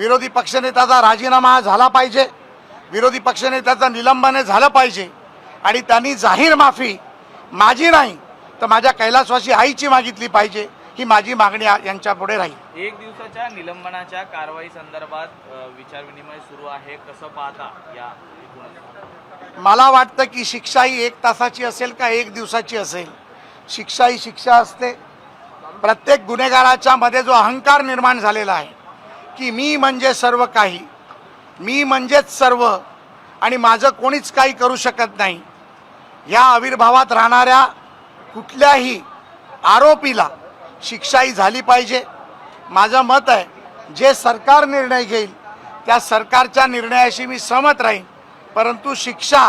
विरोधी पक्षनेत्याचा राजीनामा झाला पाहिजे. विरोधी पक्षनेत्याचं निलंबन झालं पाहिजे. आणि त्यांनी जाहीर माफी माझी नाही तर माझ्या कैलासवासी आईची मागितली पाहिजे ही माझी मागणी आ- यांच्यापुढे राहील. एक दिवसाच्या निलंबनाच्या कारवाई संदर्भात विचारविनिमय सुरू आहे. कसं पाहता या मला वाटतं की शिक्षा ही एक तासाची असेल का एक दिवसाची असेल? शिक्षा ही शिक्षा असते. प्रत्येक गुन्हेगाराच्या मध्ये जो अहंकार निर्माण झालेला आहे की मी म्हणजे सर्व काही. मी म्हणजेच सर्व आणि माझं कोणीच काही करू शकत नाही. या आविर्भावात राहणाऱ्या कुठल्याही आरोपीला शिक्षाही झाली पाहिजे. माझं मत आहे जे सरकार निर्णय घेईल त्या सरकारच्या निर्णयाशी मी सहमत राहीन. परंतु शिक्षा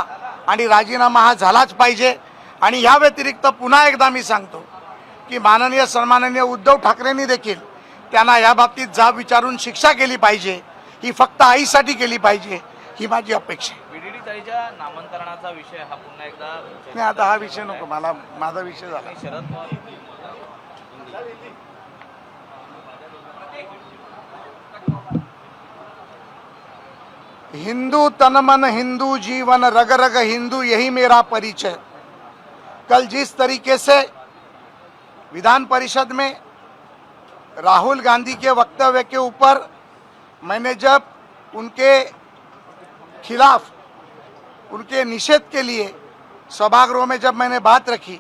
आणि राजीनामा हा झालाच पाहिजे. आणि या व्यतिरिक्त पुन्हा एकदा मी सांगतो की माननीय सन्माननीय उद्धव ठाकरेंनी देखील त्यांना या बाबतीत जाब विचारून शिक्षा केली पाहिजे. ही फक्त आईसाठी केली पाहिजे. ही माझी अपेक्षा आहे. नामांतरणाचा विषय हा पुन्हा एकदा नाही आता हा विषय नको. मला माझा विषय झाला. शरद पवार हिंदू तन मन हिंदू जीवन रग रग हिंदू यही मेरा परिचय. कल जिस तरीके से विधान परिषद में राहुल गांधी के वक्तव्य के ऊपर मैंने जब उनके खिलाफ, उनके निषेध के लिए सभागृह में जब मैंने बात रखी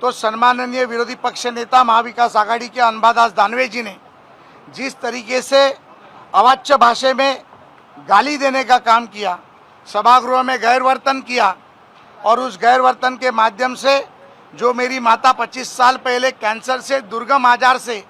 तो सम्माननीय विरोधी पक्ष नेता महाविकास आघाड़ी के अनबादास दानवे जी ने जिस तरीके से अवाच्य भाषा में गाली देने का काम किया, सभागृह में गैरवर्तन किया और उस गैरवर्तन के माध्यम से जो मेरी माता 25 साल पहले कैंसर से, दुर्गम आजार से